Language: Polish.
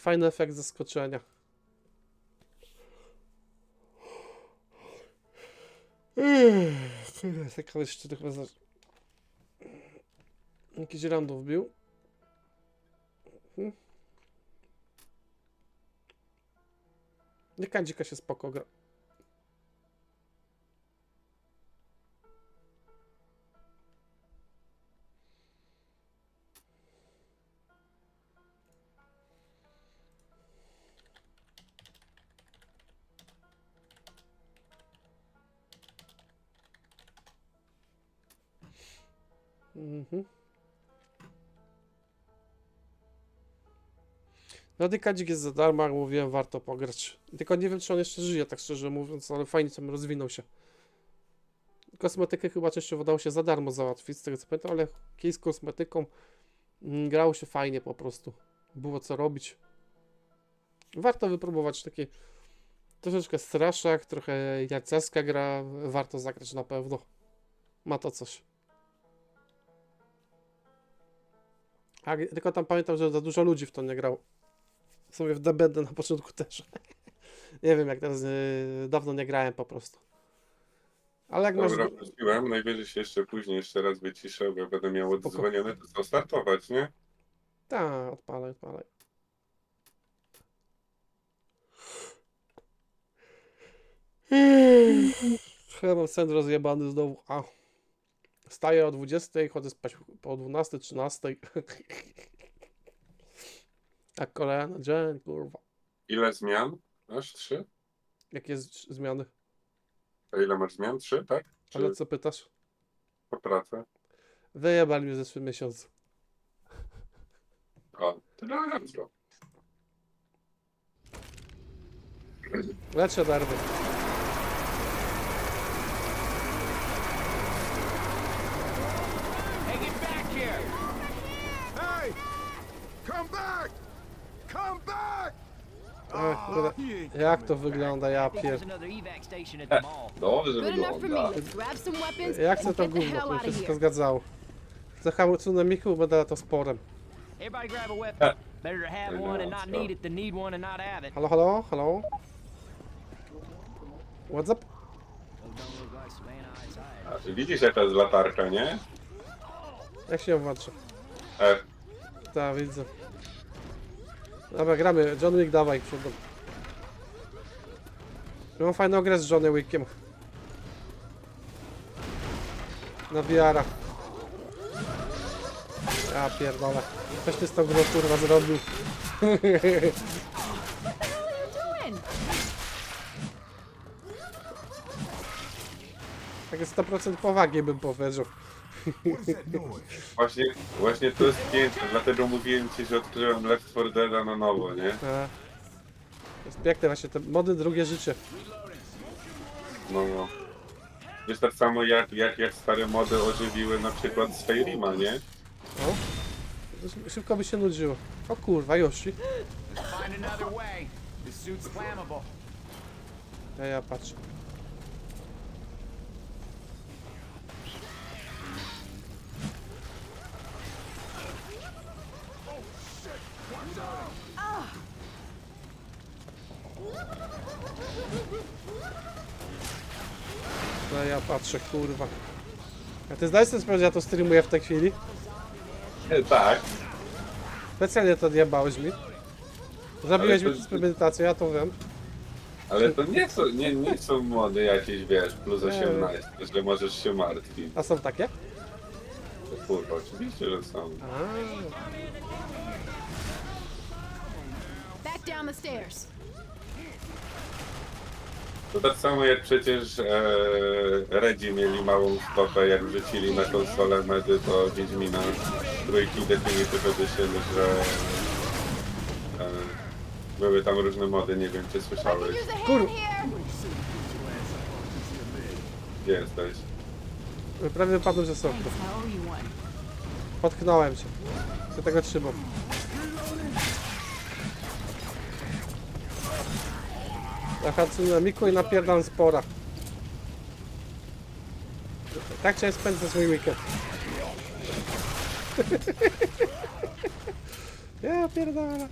fajny efekt zaskoczenia. Taka jeszcze tylko. Jakiś random wbił. Nie kadzika się spoko gra. Mhm. No Dykadzik jest za darmo, jak mówiłem, warto pograć. Tylko nie wiem, czy on jeszcze żyje, tak szczerze mówiąc, ale fajnie tam rozwinął się. Kosmetykę chyba częściowo dało się za darmo załatwić, z tego co pamiętam, ale kij z kosmetyką mm, grało się fajnie po prostu. Było co robić. Warto wypróbować taki troszeczkę straszak, trochę jaceska gra, warto zagrać na pewno. Ma to coś. A, tylko tam pamiętam, że za dużo ludzi w to nie grało. W sumie w DBD na początku też. nie wiem, jak teraz yy, dawno nie grałem po prostu. Ale jak masz. Dobra, wróciłem. Najwyżej się jeszcze później jeszcze raz wyciszę, bo będę miał Spoko. odzwonione, to co startować, nie? Tak, odpalaj, odpalaj. Chyba mam sen rozjebany znowu. A. Wstaję o 20, chodzę spać po 12, 13. Jak kolejny dzień, kurwa. Ile zmian? Masz trzy? Jakie z- zmiany? A ile masz zmian? Trzy, tak? Czy Ale co pytasz? po pracę? Wyjebali mnie w zeszłym miesiącu. O, to elegancko. Leczę nerwy. Hey, get back here! Hey! Come back! Come back! Ech, kurde. Jak to wygląda, ja pier... Dobrze Good enough for me. wygląda. Let's grab some weapons Ja chcę and to get the gówno, hell to out się of wszystko here. zgadzało. Za tsunamiku będę latał sporem. Everybody grab a weapon. Better to have one and not need it than need one and not have it. Halo, halo, halo? What's up? Oh, don't look like Savannah outside. A, ty widzisz jaka jest latarka, nie? Jak się włączy? E, Tak, widzę. Dobra, gramy. John Wick, dawaj, przodem. Mam fajną grę z Johnny Wickiem. Na VR-a. Ja pierdolę. Coś ty z tą grą kurwa zrobił. Takie 100% powagi bym powiedział. właśnie, właśnie to jest piękne, dlatego mówiłem ci, że odkryłem Left 4 Dead na nowo, nie? A. To jest piękne właśnie, te mody drugie życie. No, no. Jest tak samo jak, jak, jak stare mody ożywiły na przykład Skyrima, nie? O. Szybko by się nudziło. O kurwa, Yoshi. Find another way. This suit's flammable. Ja, ja patrzę. No ja patrzę, kurwa. A ty zdajesz sobie sprawę, że ja to streamuję w tej chwili? E, tak. Specjalnie to odjebałeś mi. Zabiłeś Ale mi to- z premedytacją, ja to wiem. Ale to nie są, nie, nie są mody jakieś, wiesz, plus Nie. 18, że możesz się martwić. A są takie? Kurwa, oczywiście, że są. Back down the stairs. To tak samo jak przecież e, Redzi mieli małą stopę, jak wrzucili na konsolę medy do Wiedźmina trójki Definitive Edition, że e, były tam różne mody, nie wiem czy słyszałeś. Kur-. Gdzie jesteś? Prawie wypadłem ze one. Potknąłem się. Się tego trzymam. Na Hatsunamiku i napierdalam spora. Tak chciałem spędzać mój weekend. ja pierdolę.